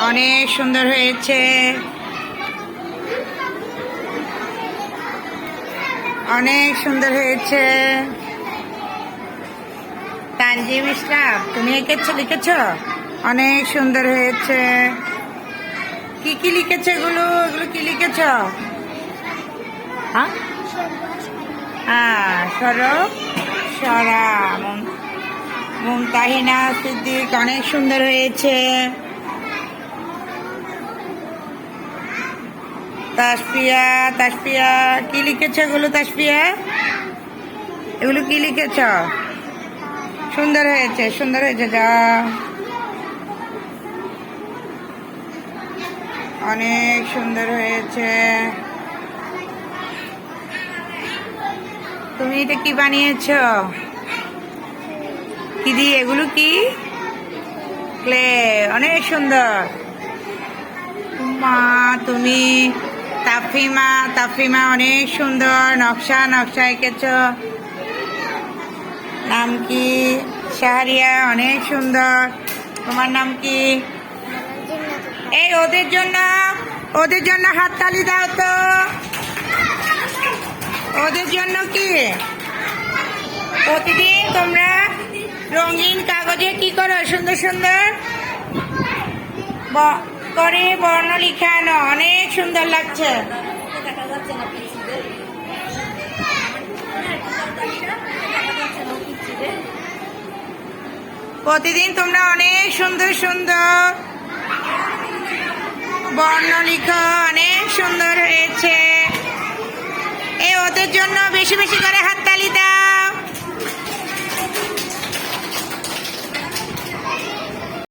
অনেক সুন্দর হয়েছে। অনেক সুন্দর হয়েছে। তানজিম ইসলাম তুমি এঁকেছো, লিখেছ? অনেক সুন্দর হয়েছে। কি কি লিখেছো এগুলো? এগুলো কি লিখেছ? হ্যাঁ? হ্যাঁ সরো সরা মুম- মুমতাহিনা সিদ্দিক, অনেক সুন্দর হয়েছে। তাসপিয়া তাসপিয়া কি লিখেছ এগুলো তাসপিয়া এগুলো কি লিখেছ? সুন্দর হয়েছে সুন্দর হয়েছে যা অনেক সুন্দর হয়েছে। তুমি এটা কি বানিয়েছো? কি দিয়ে? এগুলো কি? ক্লে, অনেক সুন্দর। মা, তুমি তাফিমা তাফিমা অনেক সুন্দর, নকশা নকশা এঁকেছ। নাম কি? শাহরিয়া, অনেক সুন্দর। তোমার নাম কি? এই, ওদের জন্য ওদের জন্য হাততালি দাও তো। ওদের জন্য কি? প্রতিদিন তোমরা রঙিন কাগজে কি করো? সুন্দর সুন্দর। করে বর্ণ লিখানো। অনেক সুন্দর লাগছে। প্রতিদিন তোমরা অনেক সুন্দর সুন্দর বর্ণ লিখো, অনেক সুন্দর হয়েছে। এ ওদের জন্য বেশি বেশি করে হাততালি হাত